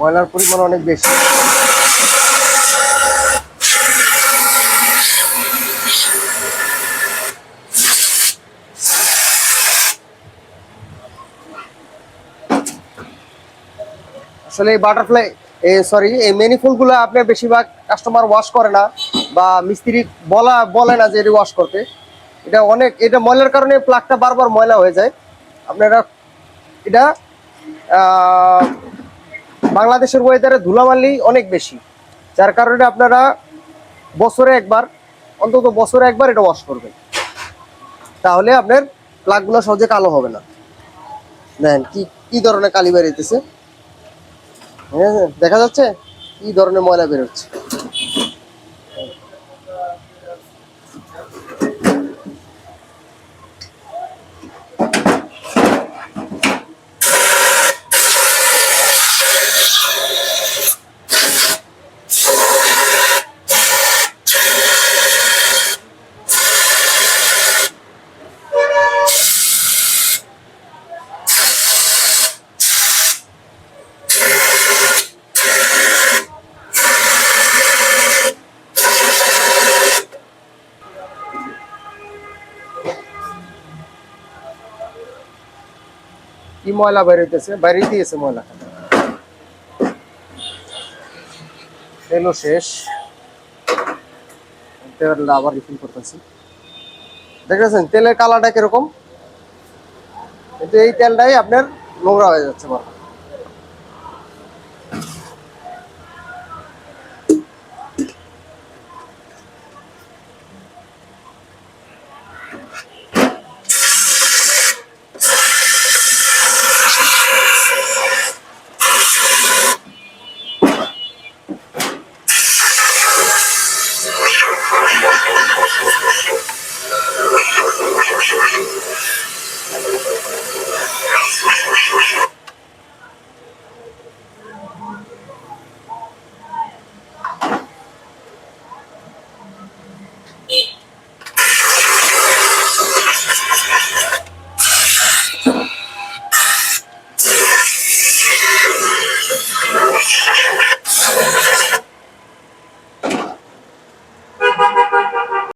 ময়লার পরিমাণ অনেক বেশি। আসলে এই বাটারফ্লাই সরি এই ম্যানিফোলগুলো আপনার বেশিরভাগ কাস্টমার ওয়াশ করে না বা মিস্ত্রি বলা, বলে না যে এটা ওয়াশ করতে। এটা অনেক, এটা ময়লার কারণে প্লাগটা বারবার ময়লা হয়ে যায়। আপনারা এটা বাংলাদেশের ওয়েদারে ধুলামালি অনেক বেশি। যার কারণে আপনারা বছরে একবার, অন্তত বছরে একবার এটা ওয়াশ করবেন। তাহলে আপনার প্লাগগুলো সহজে কালো হবে না। দেখেন কি কি ধরনের কালি বেরিয়েছে দেখা যাচ্ছে? কি ধরনের ময়লা বেরোচ্ছে কি ময়লা বেরোইতেছে বাইরে দিয়েছে ময়লা। এলো শেষ। আবার রিফিল করতেছি। দেখেছেন তেলের কালারটা কীরকম? কিন্তু এই তেলটাই আপনার নোংরা হয়ে যাচ্ছে বারবার